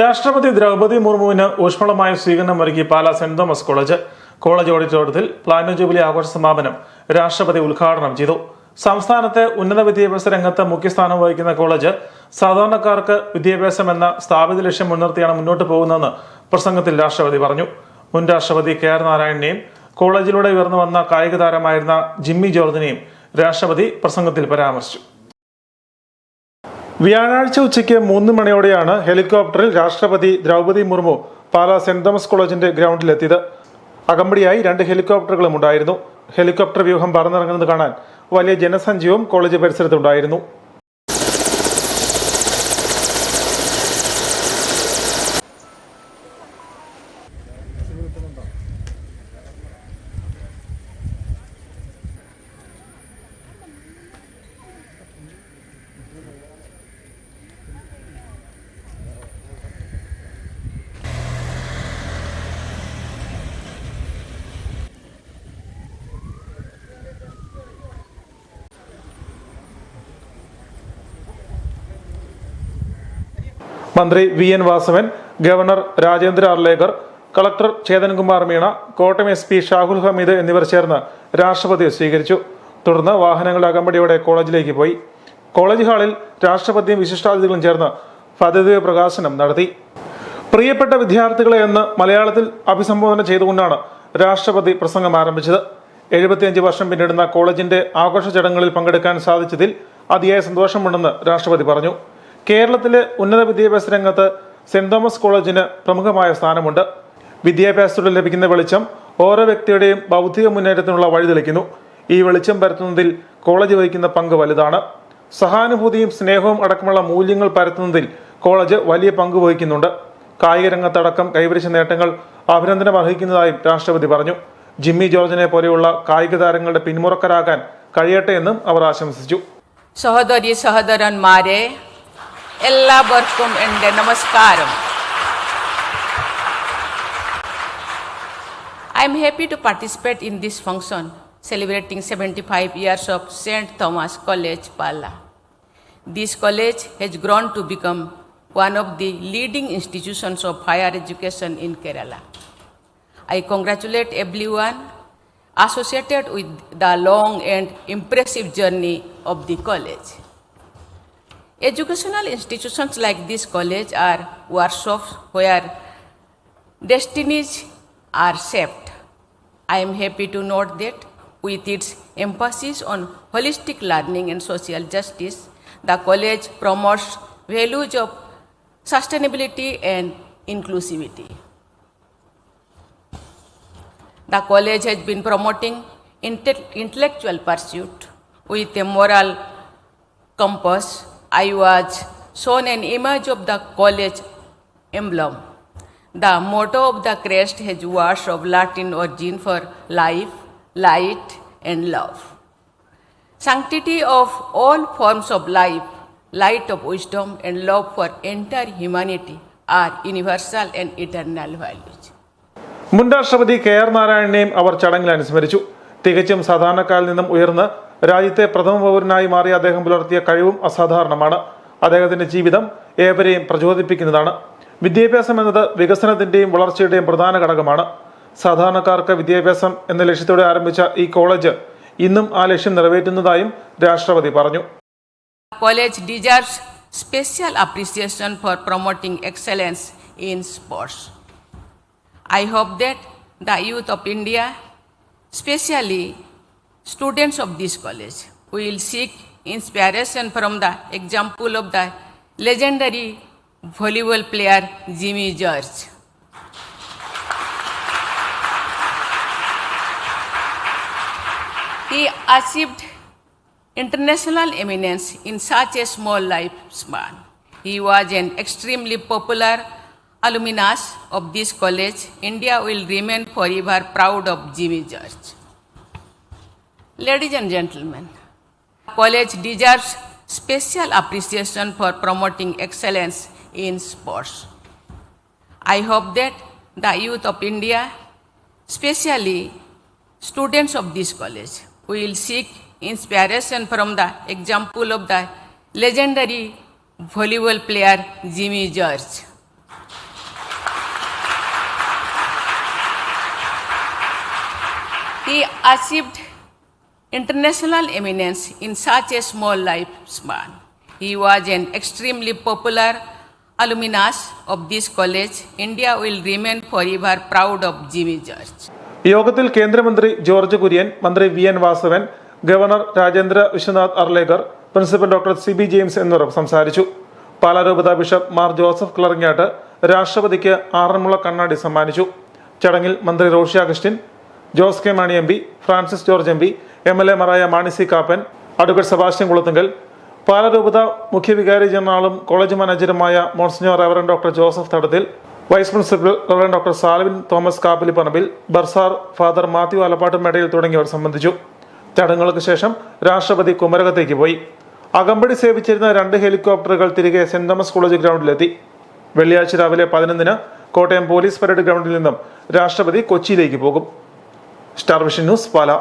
രാഷ്ട്രപതി ദ്രൗപദി മുർമുവിന് ഊഷ്മളമായ സ്വീകരണം ഒരുക്കി Pala saint Thomas college. College ഓഡിറ്റോറിയത്തിൽ പ്ലാനോ ജൂബിലി ആഘോഷ സമാപനം രാഷ്ട്രപതി ഉദ്ഘാടനം ചെയ്തു. സംസ്ഥാനത്തെ ഉന്നത വിദ്യാഭ്യാസ രംഗത്ത് മുഖ്യസ്ഥാനം വഹിക്കുന്ന കോളേജ് സാധാരണക്കാർക്ക് വിദ്യാഭ്യാസം എന്ന സ്ഥാപിത ലക്ഷ്യം മുൻനിർത്തിയാണ് മുന്നോട്ട് പോകുന്നതെന്ന് പ്രസംഗത്തിൽ രാഷ്ട്രപതി പറഞ്ഞു. മുൻ രാഷ്ട്രപതി കെ ആർ നാരായണനെയും കോളേജിലൂടെ ഉയർന്നു വന്ന കായിക താരമായിരുന്ന ജിമ്മി ജോർജിനെയും രാഷ്ട്രപതി പ്രസംഗത്തിൽ പരാമർശിച്ചു. വ്യാഴാഴ്ച ഉച്ചയ്ക്ക് മൂന്ന് മണിയോടെയാണ് ഹെലികോപ്റ്ററിൽ രാഷ്ട്രപതി ദ്രൗപതി മുർമു പാലാ സെന്റ് തോമസ് കോളേജിന്റെ ഗ്രൗണ്ടിലെത്തിയത്. അകമ്പടിയായി രണ്ട് ഹെലികോപ്റ്ററുകളും ഉണ്ടായിരുന്നു ഹെലികോപ്റ്റർ വ്യൂഹം പറന്നിറങ്ങുന്നത് കാണാൻ വലിയ ജനസഞ്ചയവും കോളേജ് പരിസരത്തുണ്ടായിരുന്നു. മന്ത്രി V N Vasavan governor Rajendra Arlekar collector Chethankumar Meena Kottayam S P Shahul Hameed എന്നിവർ ചേർന്ന് രാഷ്ട്രപതിയെ സ്വീകരിച്ചു. തുടർന്ന് വാഹനങ്ങൾ അകമ്പടിയോടെ കോളേജിലേക്ക് പോയി. കോളേജ് ഹാളിൽ രാഷ്ട്രപതിയും വിശിഷ്ടാതിഥികളും ചേർന്ന് പദ്ധതി പ്രകാശനം നടത്തി. പ്രിയപ്പെട്ട വിദ്യാർത്ഥികളെ എന്ന് മലയാളത്തിൽ അഭിസംബോധന ചെയ്തുകൊണ്ടാണ് രാഷ്ട്രപതി പ്രസംഗം ആരംഭിച്ചത്. എഴുപത്തിയഞ്ച് വർഷം പിന്നിടുന്ന കോളേജിന്റെ ആഘോഷ ചടങ്ങുകളിൽ പങ്കെടുക്കാൻ സാധിച്ചതിൽ അതിയായ സന്തോഷമുണ്ടെന്ന് രാഷ്ട്രപതി പറഞ്ഞു. കേരളത്തിലെ ഉന്നത വിദ്യാഭ്യാസ രംഗത്ത് സെന്റ് തോമസ് കോളേജിന് പ്രമുഖമായ സ്ഥാനമുണ്ട്. വിദ്യാഭ്യാസത്തിലൂടെ ലഭിക്കുന്ന വെളിച്ചം ഓരോ വ്യക്തിയുടെയും ബൗദ്ധിക മുന്നേറ്റത്തിനുള്ള വഴി തെളിക്കുന്നു. ഈ വെളിച്ചം പരത്തുന്നതിൽ കോളേജ് വഹിക്കുന്ന പങ്ക് വലുതാണ്. സഹാനുഭൂതിയും സ്നേഹവും അടക്കമുള്ള മൂല്യങ്ങൾ പരത്തുന്നതിൽ കോളേജ് വലിയ പങ്ക് വഹിക്കുന്നുണ്ട്. കായിക രംഗത്തടക്കം കൈവരിച്ച നേട്ടങ്ങൾ അഭിനന്ദനം അർഹിക്കുന്നതായും രാഷ്ട്രപതി പറഞ്ഞു. ജിമ്മി ജോർജിനെ പോലെയുള്ള കായിക താരങ്ങളുടെ പിന്മുറക്കരാകാൻ കഴിയട്ടെ എന്നും അവർ ആശംസിച്ചു. സഹോദരി സഹോദരന്മാരെ എല്ലാവർക്കും എൻ്റെ നമസ്കാരം I am happy to participate in this function celebrating 75 years of St. Thomas College, Pala. This college has grown to become one of the leading institutions of higher education in Kerala. I congratulate everyone associated with the long and impressive journey of the college. Educational institutions like this college are workshops where destinies are shaped. I am happy to note that with its emphasis on holistic learning and social justice, the college promotes values of sustainability and inclusivity. The college has been promoting intellectual pursuit with a moral compass. I was shown an image of the college emblem. The motto of the crest has words of Latin origin for life, light, and love. Sanctity of all forms of life, light of wisdom, and love for entire humanity are universal and eternal values. മുൻ രാഷ്ട്രപതി K R നാരായണനെയും അവർ ചടങ്ങിൽ അനുസ്മരിച്ചു തികച്ചും സാധാരണക്കാരിൽ നിന്നും ഉയർന്ന് രാജ്യത്തെ പ്രഥമ പൗരനായി മാറിയ അദ്ദേഹം പുലർത്തിയ കഴിവും അസാധാരണമാണ്. അദ്ദേഹത്തിന്റെ ജീവിതം ഏവരെയും പ്രചോദിപ്പിക്കുന്നതാണ്. വിദ്യാഭ്യാസം എന്നത് വികസനത്തിന്റെയും വളർച്ചയുടെയും പ്രധാന ഘടകമാണ്. സാധാരണക്കാർക്ക് വിദ്യാഭ്യാസം എന്ന ലക്ഷ്യത്തോടെ ആരംഭിച്ച ഈ കോളേജ് ഇന്നും ആ ലക്ഷ്യം നിറവേറ്റുന്നതായും രാഷ്ട്രപതി പറഞ്ഞു. College deserves special appreciation for promoting excellence in sports I hope that the youth of India especially students of this college, will seek inspiration from the example of the legendary volleyball player Jimmy George. He achieved international eminence in such a small lifespan. He was an extremely popular alumnus of this college. India will remain forever proud of Jimmy George. Ladies and gentlemen, college deserves special appreciation for promoting excellence in sports. I hope that the youth of India, especially students of this college, will seek inspiration from the example of the legendary volleyball player Jimmy George. He achieved international eminence in such a small lifespan. He was an extremely popular alumnus of this college. India will remain forever proud of Jimmy George. യോഗത്തിൽ കേന്ദ്രമന്ത്രി George Kurian മന്ത്രി V N Vasavan governor Rajendra Vishwanath Arlekar principal doctor C B James എന്നിവർ സംസാരിച്ചു പാലാരൂപത bishop Mar Joseph Kallarangatt രാഷ്ട്രപതിക്ക് ആറന്മുള കണ്ണാടി സമ്മാനിച്ചു ചടങ്ങിൽ മന്ത്രി Roshi Augustine Jose K Mani M P Francis George M P M L എമാരായ Mani C Kappan advocate Sebastian Kulathunkal പാലരൂപത മുഖ്യവികാരി ജനറാളും college മാനേജറുമായ monsignor reverend doctor Joseph Thadathil vice principal reverend doctor Salvin Thomas Kappaliparambil bursar father Mathew Alappatt മേടയിൽ തുടങ്ങിയവർ സംബന്ധിച്ചു. ചടങ്ങുകൾക്ക് ശേഷം രാഷ്ട്രപതി കുമരകത്തേക്ക് പോയി. അകമ്പടി സേവിച്ചിരുന്ന രണ്ട് ഹെലികോപ്റ്ററുകൾ തിരികെ സെന്റ് തോമസ് കോളേജ് ഗ്രൗണ്ടിലെത്തി. വെള്ളിയാഴ്ച രാവിലെ പതിനൊന്നിന് കോട്ടയം പോലീസ് പരേഡ് ഗ്രൗണ്ടിൽ നിന്നും രാഷ്ട്രപതി കൊച്ചിയിലേക്ക് പോകും. Star vision news Pala.